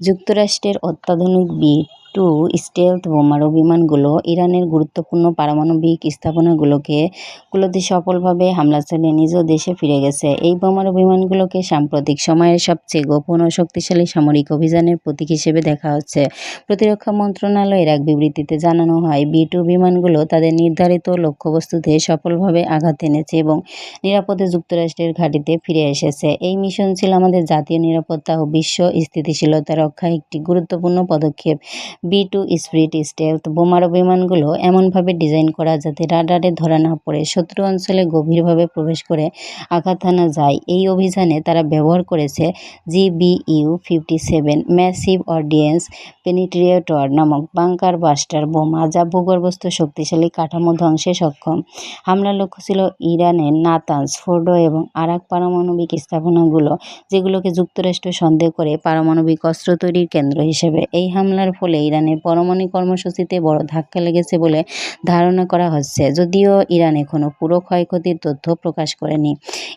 যুক্তরাষ্ট্রের অত্যাধুনিক B two stealth বোমারু বিমানগুলো ইরানের গুরুত্বপূর্ণ পারমাণবিক স্থাপনাগুলোকে গুলোতে সফলভাবে হামলা চালিয়ে নিজ দেশে ফিরে গেছে। এই বোমারু বিমানগুলোকে সাম্প্রতিক সময়ের সবচেয়ে গোপন ও শক্তিশালী সামরিক অভিযানের প্রতীক হিসেবে দেখা হচ্ছে। প্রতিরক্ষা মন্ত্রণালয়ের এক বিবৃতিতে জানানো হয়, বি টু বিমানগুলো তাদের নির্ধারিত লক্ষ্যবস্তুতে সফলভাবে আঘাত এনেছে এবং নিরাপদে যুক্তরাষ্ট্রের ঘাঁটিতে ফিরে এসেছে। এই মিশন ছিল আমাদের জাতীয় নিরাপত্তা ও বিশ্ব স্থিতিশীলতা রক্ষায় একটি গুরুত্বপূর্ণ পদক্ষেপ। বি টু স্প্রিট স্টেলথ বোমারু বিমানগুলো এমনভাবে ডিজাইন করা যাতে রাডারে ধরা না পড়ে শত্রু অঞ্চলে গভীরভাবে প্রবেশ করে আঘাত আনা যায়। এই অভিযানে তারা ব্যবহার করেছে GBU fifty seven massive audience penetrator নামক বাংকার বাস্টার বোমা যা ভূগর্ভস্থ শক্তিশালী কাঠামো ধ্বংসে সক্ষম। হামলার লক্ষ্য ছিল ইরানের নাতানজ, ফোর্ডো এবং আরাক পারমাণবিক স্থাপনাগুলো, যেগুলোকে যুক্তরাষ্ট্র সন্দেহ করে পারমাণবিক অস্ত্র তৈরির কেন্দ্র হিসেবে। এই হামলার ফলে ইরানের পরমাণু কর্মসূচিতে বড় ধাক্কা লেগেছে বলে ধারণা করা হচ্ছে, যদিও ইরান এখনও পুরো ক্ষয়ক্ষতির তথ্য প্রকাশ করেনি।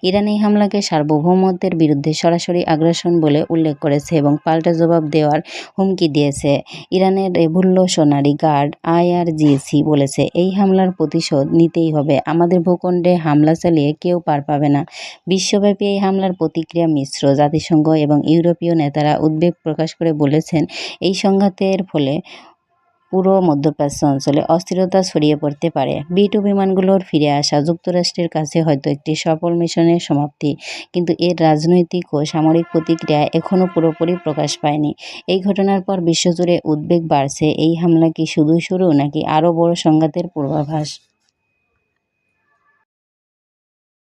ইরান এই হামলাকে সার্বভৌমত্বের বিরুদ্ধে সরাসরি আগ্রাসন বলে উল্লেখ করেছে এবং পাল্টা জবাব দেওয়ার হুমকি দিয়েছে। ইরানের রেভল্যুশনারি গার্ড আইআরজিসি বলেছে, এই হামলার প্রতিশোধ নিতেই হবে। আমাদের ভূখণ্ডে হামলা চালিয়ে কেউ পার পাবে না। বিশ্বব্যাপী এই হামলার প্রতিক্রিয়া মিশ্র। জাতিসংঘ এবং ইউরোপীয় নেতারা উদ্বেগ প্রকাশ করে বলেছেন, এই সংঘাতের ফলে পুরো মধ্যপ্রাচ্য অঞ্চলে অস্থিরতা ছড়িয়ে পড়তে পারে। বি টু বিমানগুলোর ফিরে আসা যুক্তরাষ্ট্রের কাছে হয়তো একটি সফল মিশনের সমাপ্তি, কিন্তু এর রাজনৈতিক ও সামরিক প্রতিক্রিয়া এখনও পুরোপুরি প্রকাশ পায়নি। এই ঘটনার পর বিশ্বজুড়ে উদ্বেগ বাড়ছে এই হামলা কি শুধুই শুরু, নাকি আরও বড় সংঘাতের পূর্বাভাস?